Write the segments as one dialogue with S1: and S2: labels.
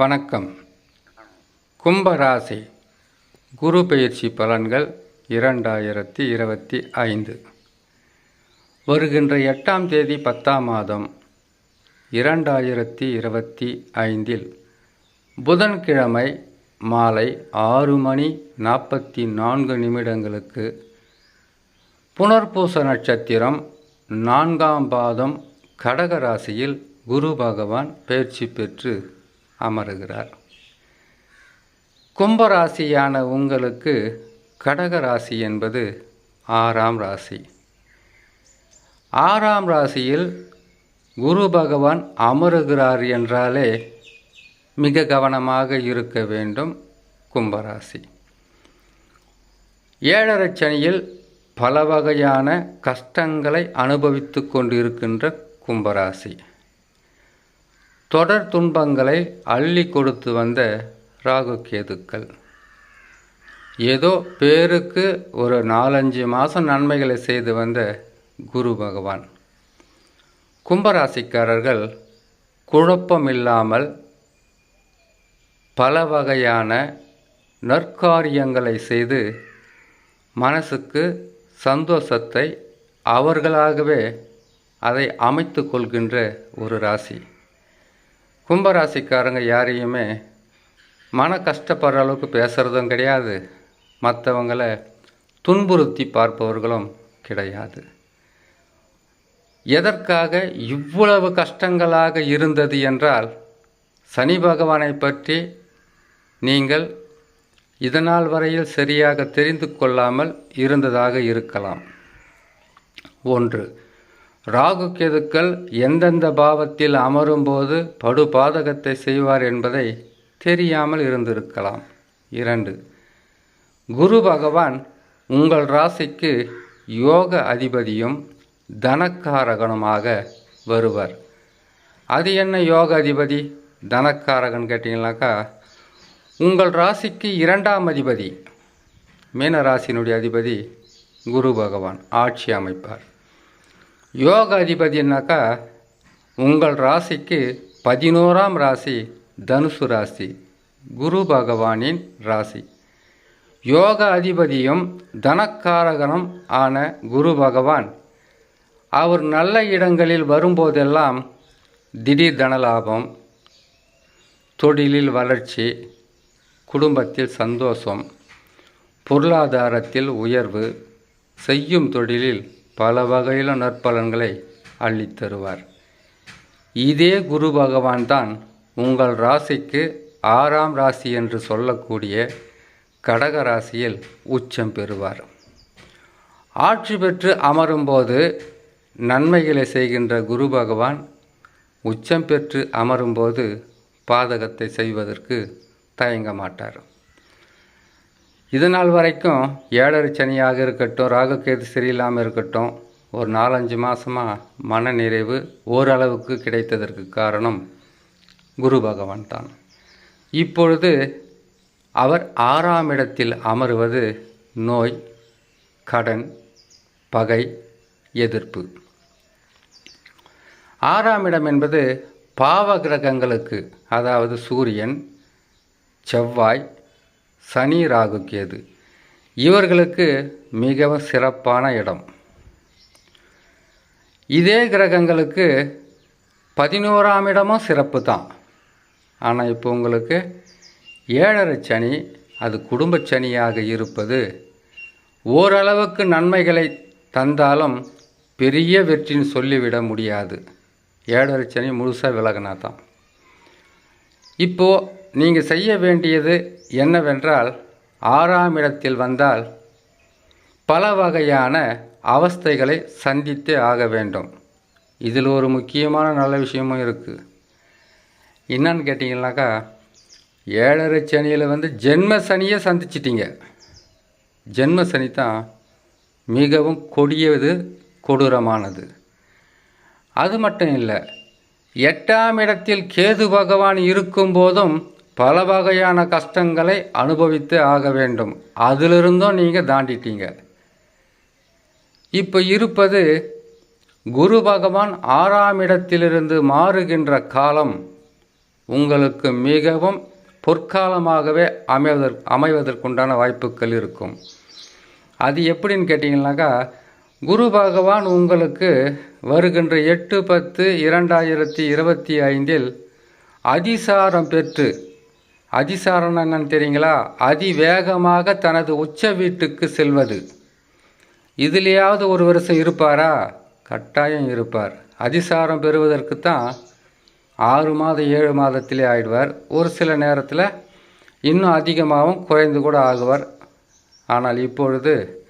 S1: வணக்கம். கும்பராசி. குரு பயிற்சி பலன்கள் இரண்டாயிரத்தி இருபத்தி ஐந்து. வருகின்ற எட்டாம் தேதி பத்தாம் மாதம் இரண்டாயிரத்தி இருபத்தி ஐந்தில் புதன்கிழமை மாலை ஆறு மணி நாற்பத்தி நான்கு நிமிடங்களுக்கு புனர்பூச நட்சத்திரம் நான்காம் பாதம் கடக ராசியில் குரு பகவான் பயிற்சி பெற்று அமருகிறார். கும்பராசியான உங்களுக்கு கடக ராசி என்பது ஆறாம் ராசி. ஆறாம் ராசியில் குரு பகவான் அமருகிறார் என்றாலே மிக கவனமாக இருக்க வேண்டும் கும்பராசி. ஏழரை சனியில் பல வகையான கஷ்டங்களை அனுபவித்து கொண்டிருக்கின்ற கும்பராசி. தொடர் துன்பங்களை அள்ளி கொடுத்து வந்த ராகு கேதுக்கள் ஏதோ பேருக்கு ஒரு நாலஞ்சு மாதம் நன்மைகளை செய்து வந்த குரு பகவான். கும்பராசிக்காரர்கள் குழப்பமில்லாமல் பல வகையான நற்காரியங்களை செய்து மனசுக்கு சந்தோஷத்தை அவர்களாகவே அதை அமைத்து கொள்கின்ற ஒரு ராசி. கும்பராசிக்காரங்க யாரையுமே மன கஷ்டப்படுற அளவுக்கு பேசுகிறதும் கிடையாது. மற்றவங்களை துன்புறுத்தி பார்ப்பவர்களும் கிடையாது. எதற்காக இவ்வளவு கஷ்டங்களாக இருந்தது என்றால் சனி பகவானை பற்றி நீங்கள் இதனால் வரையில் சரியாக தெரிந்து கொள்ளாமல் இருந்ததாக இருக்கலாம். ஒன்று ராகு கேதுக்கள் எந்தெந்த பாவத்தில் அமரும்போது படுபாதகத்தை செய்வார் என்பதை தெரியாமல் இருந்திருக்கலாம். இரண்டு குரு பகவான் உங்கள் ராசிக்கு யோக அதிபதியும் தனக்காரகனுமாக வருவர். அது என்ன யோக அதிபதி? தனக்காரகன் கேட்டிங்கனாக்கா உங்கள் ராசிக்கு இரண்டாம் அதிபதி மீனராசினுடைய அதிபதி குரு பகவான் ஆட்சி அமைப்பார். யோக அதிபதினாக்கா உங்கள் ராசிக்கு பதினோராம் ராசி தனுசு ராசி குரு பகவானின் ராசி. யோக அதிபதியும் தனக்காரகனும் ஆன குரு பகவான் அவர் நல்ல இடங்களில் வரும்போதெல்லாம் திடீர் தனலாபம் தொழிலில் வளர்ச்சி குடும்பத்தில் சந்தோஷம் பொருளாதாரத்தில் உயர்வு செய்யும் தொழிலில் பல வகையிலும் நற்பலன்களை அள்ளித் தருவார். இதே குரு பகவான் தான் உங்கள் ராசிக்கு ஆறாம் ராசி என்று சொல்லக்கூடிய கடக ராசியில் உச்சம் பெறுவார். ஆட்சி பெற்று அமரும்போது நன்மைகளை செய்கின்ற குரு பகவான் உச்சம் பெற்று அமரும்போது பாதகத்தை செய்வதற்கு தயங்க மாட்டார். இது நாள் வரைக்கும் ஏழரை சனியாக இருக்கட்டும் ராகுக்கேது சரியில்லாமல் இருக்கட்டும் ஒரு நாலஞ்சு மாதமாக மன நிறைவு ஓரளவுக்கு கிடைத்ததற்கு காரணம் குரு பகவான் தான். இப்பொழுது அவர் ஆறாம் இடத்தில் அமருவது நோய் கடன் பகை எதிர்ப்பு. ஆறாம் இடம் என்பது பாவ கிரகங்களுக்கு அதாவது சூரியன் செவ்வாய் சனி ராகு கேது. இவர்களுக்கு மிகவும் சிறப்பான இடம். இதே கிரகங்களுக்கு பதினோராம் இடமும் சிறப்பு தான். ஆனால் இப்போ உங்களுக்கு ஏழரை சனி அது குடும்ப சனியாக இருப்பது ஓரளவுக்கு நன்மைகளை தந்தாலும் பெரிய வெற்றின்னு சொல்லிவிட முடியாது. ஏழரை சனி முழுசாக விலகினா தான் இப்போது நீங்கள் செய்ய வேண்டியது என்னவென்றால் ஆறாம் இடத்தில் வந்தால் பல வகையான அவஸ்தைகளை சந்தித்தே ஆக வேண்டும். இதில் ஒரு முக்கியமான நல்ல விஷயமும் இருக்குது என்னன்னு கேட்டிங்கனாக்கா ஏழரை சனியில் வந்து ஜென்ம சனியை சந்திச்சிட்டிங்க. ஜென்ம சனி தான் மிகவும் கொடியது கொடூரமானது. அது மட்டும் இல்லை எட்டாம் இடத்தில் கேது பகவான் இருக்கும்போதும் பல வகையான கஷ்டங்களை அனுபவித்து ஆக வேண்டும். அதிலிருந்தும் நீங்கள் தாண்டிட்டீங்க. இப்போ இருப்பது குரு பகவான் ஆறாம் இடத்திலிருந்து மாறுகின்ற காலம் உங்களுக்கு மிகவும் பொற்காலமாகவே அமைவதற்கு அமைவதற்குண்டான வாய்ப்புகள் இருக்கும். அது எப்படின்னு கேட்டிங்கனாக்கா குரு பகவான் உங்களுக்கு வருகின்ற எட்டு பத்து இரண்டாயிரத்தி இருபத்தி ஐந்தில் அதிசாரம் பெற்று அதிசாரம் என்னன்னு தெரியுங்களா? அதிவேகமாக தனது உச்ச வீட்டுக்கு செல்வது. இதுலேயாவது ஒரு வருஷம் இருப்பாரா? கட்டாயம் இருப்பார். அதிசாரம் பெறுவதற்கு தான் ஆறு மாதம் ஏழு மாதத்திலே ஆயிடுவார். ஒரு சில நேரத்தில் இன்னும் அதிகமாகவும் குறைந்து கூட ஆகுவார். ஆனால் இப்பொழுது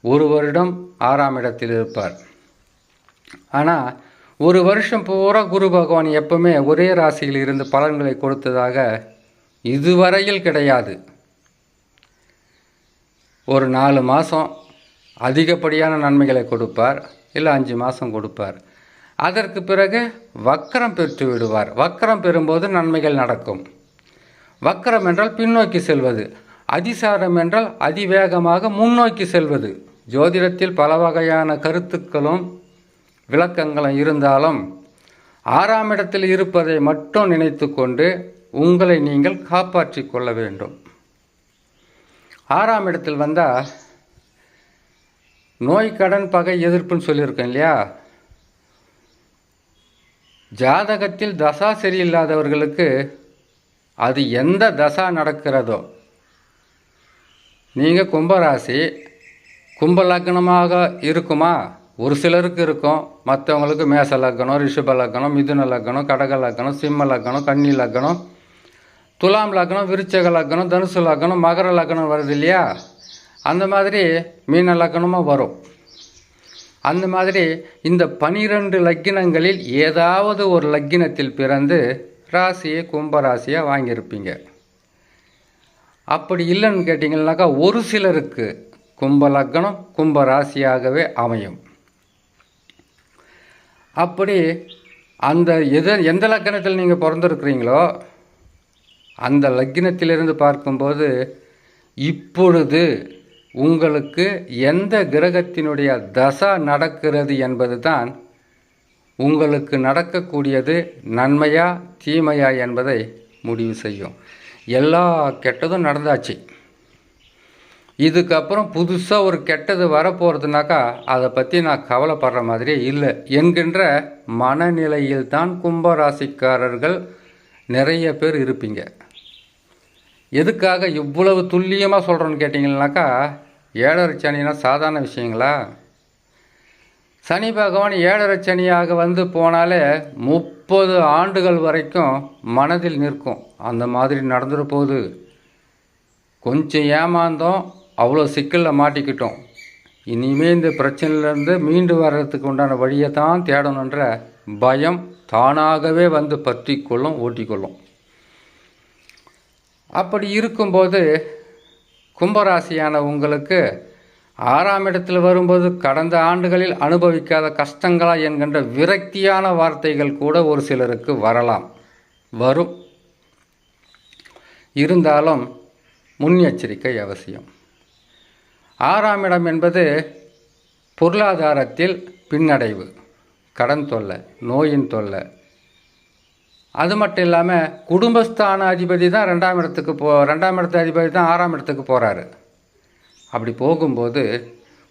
S1: ஒரு வருடம் ஆறாம் இடத்தில் இருப்பார். ஆனால் ஒரு வருஷம் பூரா குரு பகவான் எப்பவுமே ஒரே ராசியில் இருந்து பலன்களை கொடுத்ததாக இதுவரையில் கிடையாது. ஒரு நாலு மாதம் அதிகப்படியான நன்மைகளை கொடுப்பார் இல்லை அஞ்சு மாதம் கொடுப்பார். அதற்கு பிறகு வக்கரம் பெற்று விடுவார். வக்கரம் பெறும்போது நன்மைகள் நடக்கும். வக்கரம் என்றால் பின்னோக்கி செல்வது. அதிசாரம் என்றால் அதிவேகமாக முன்னோக்கி செல்வது. ஜோதிடத்தில் பல வகையான கருத்துக்களும் விளக்கங்களும் இருந்தாலும் ஆறாம் இடத்தில் இருப்பதை மட்டும் நினைத்து கொண்டு உங்களை நீங்கள் காப்பாற்றி கொள்ள வேண்டும். ஆறாம் இடத்தில் வந்தால் நோய் கடன் பகை எதிர்ப்புன்னு சொல்லியிருக்கேன் இல்லையா? ஜாதகத்தில் தசா சரியில்லாதவர்களுக்கு அது எந்த தசா நடக்கிறதோ? நீங்கள் கும்பராசி கும்ப லக்னமாக இருக்குமா? ஒரு சிலருக்கு இருக்கும். மற்றவங்களுக்கு மேச லக்னம் ரிஷப லக்னம் மிதுன லக்னம் கடக லக்னம் சிம்ம லக்னம் கன்னி லக்னம் துலாம் லக்னம் விருச்சக லக்னம் தனுசு லக்னம் மகர லக்னம் வருது இல்லையா? அந்த மாதிரி மீன லக்னமாக வரும். அந்த மாதிரி இந்த பனிரெண்டு லக்கினங்களில் ஏதாவது ஒரு லக்கினத்தில் பிறந்து ராசியை கும்பராசியாக வாங்கியிருப்பீங்க. அப்படி இல்லைன்னு கேட்டிங்கன்னாக்கா ஒரு சிலருக்கு கும்ப லக்னம் கும்ப ராசியாகவே அமையும். அப்படி அந்த எது எந்த லக்கணத்தில் நீங்கள் பிறந்திருக்கிறீங்களோ அந்த லக்னத்திலிருந்து பார்க்கும்போது இப்பொழுது உங்களுக்கு எந்த கிரகத்தினுடைய தசா நடக்கிறது என்பது தான் உங்களுக்கு நடக்கக்கூடியது நன்மையா தீமையா என்பதை முடிவு செய்யும். எல்லா கெட்டதும் நடந்தாச்சு. இதுக்கப்புறம் புதுசாக ஒரு கெட்டது வரப்போகிறதுனாக்கா அதை பற்றி நான் கவலைப்படுற மாதிரியே இல்லை என்கின்ற மனநிலையில் தான் கும்பராசிக்காரர்கள் நிறைய பேர் இருப்பீங்க. எதுக்காக இவ்வளவு துல்லியமாக சொல்கிறோன்னு கேட்டிங்கன்னாக்கா ஏழரை சனினா சாதாரண விஷயங்களா? சனி பகவான் ஏழரை சனியாக வந்து போனாலே முப்பது ஆண்டுகள் வரைக்கும் மனதில் நிற்கும். அந்த மாதிரி நடந்துட போகுது கொஞ்சம் ஏமாந்தோம் அவ்வளோ சிக்கலில் மாட்டிக்கிட்டோம். இனிமேல் இந்த பிரச்சனையிலேருந்து மீண்டு வர்றதுக்கு உண்டான வழியை தான் தேடணுன்ற பயம் தானாகவே வந்து பற்றி கொள்ளும் ஓட்டிக்கொள்ளும். அப்படி இருக்கும்போது கும்பராசியான உங்களுக்கு ஆறாம் இடத்தில் வரும்போது கடந்த ஆண்டுகளில் அனுபவிக்காத கஷ்டங்களா என்கின்ற விரக்தியான வார்த்தைகள் கூட ஒரு சிலருக்கு வரலாம். வரும். இருந்தாலும் முன்னெச்சரிக்கை அவசியம். ஆறாம் இடம் என்பது பொருளாதாரத்தில் பின்னடைவு கடன் தொல்லை நோயின் தொல்லை அது மட்டும் இல்லாமல் குடும்பஸ்தான அதிபதி தான் ரெண்டாம் இடத்துக்கு போ ரெண்டாம் இடத்து அதிபதி தான் ஆறாம் இடத்துக்கு போகிறாரு அப்படி போகும்போது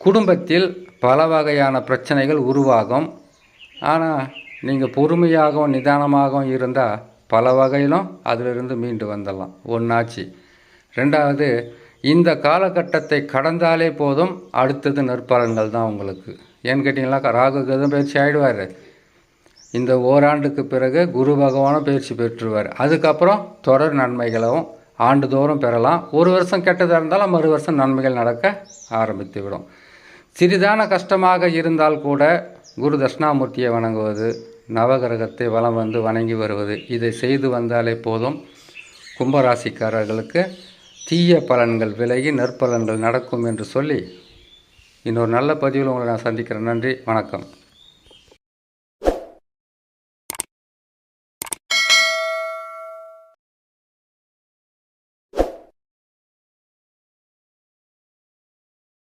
S1: குடும்பத்தில் பல வகையான பிரச்சனைகள் உருவாகும். ஆனால் நீங்கள் பொறுமையாகவும் நிதானமாகவும் இருந்தால் பல வகையிலும் அதிலிருந்து மீண்டு வந்துடலாம். ஒன்றாச்சு ரெண்டாவது இந்த காலகட்டத்தை கடந்தாலே போதும் அடுத்தது நற்பலன்கள் தான் உங்களுக்கு. ஏன்னு கேட்டிங்களாக்கா ராகு எதுவும் பயிற்சி ஆகிடுவார் இந்த ஓராண்டுக்கு பிறகு குரு பகவானும் பயிற்சி பெற்றுவார். அதுக்கப்புறம் தொடர் நன்மைகளும் ஆண்டுதோறும் பெறலாம். ஒரு வருஷம் கெட்டதாக இருந்தாலும் மறு வருஷம் நன்மைகள் நடக்க ஆரம்பித்து விடும் சிறிதான கஷ்டமாக இருந்தால் கூட குரு தட்சிணாமூர்த்தியை வணங்குவது நவகிரகத்தை வலம் வந்து வணங்கி வருவது இதை செய்து வந்தாலே போதும். கும்பராசிக்காரர்களுக்கு தீய பலன்கள் விலகி நற்பலன்கள் நடக்கும் என்று சொல்லி இன்னொரு நல்ல பதிவில் உங்களை நான் சந்திக்கிறேன். நன்றி வணக்கம்.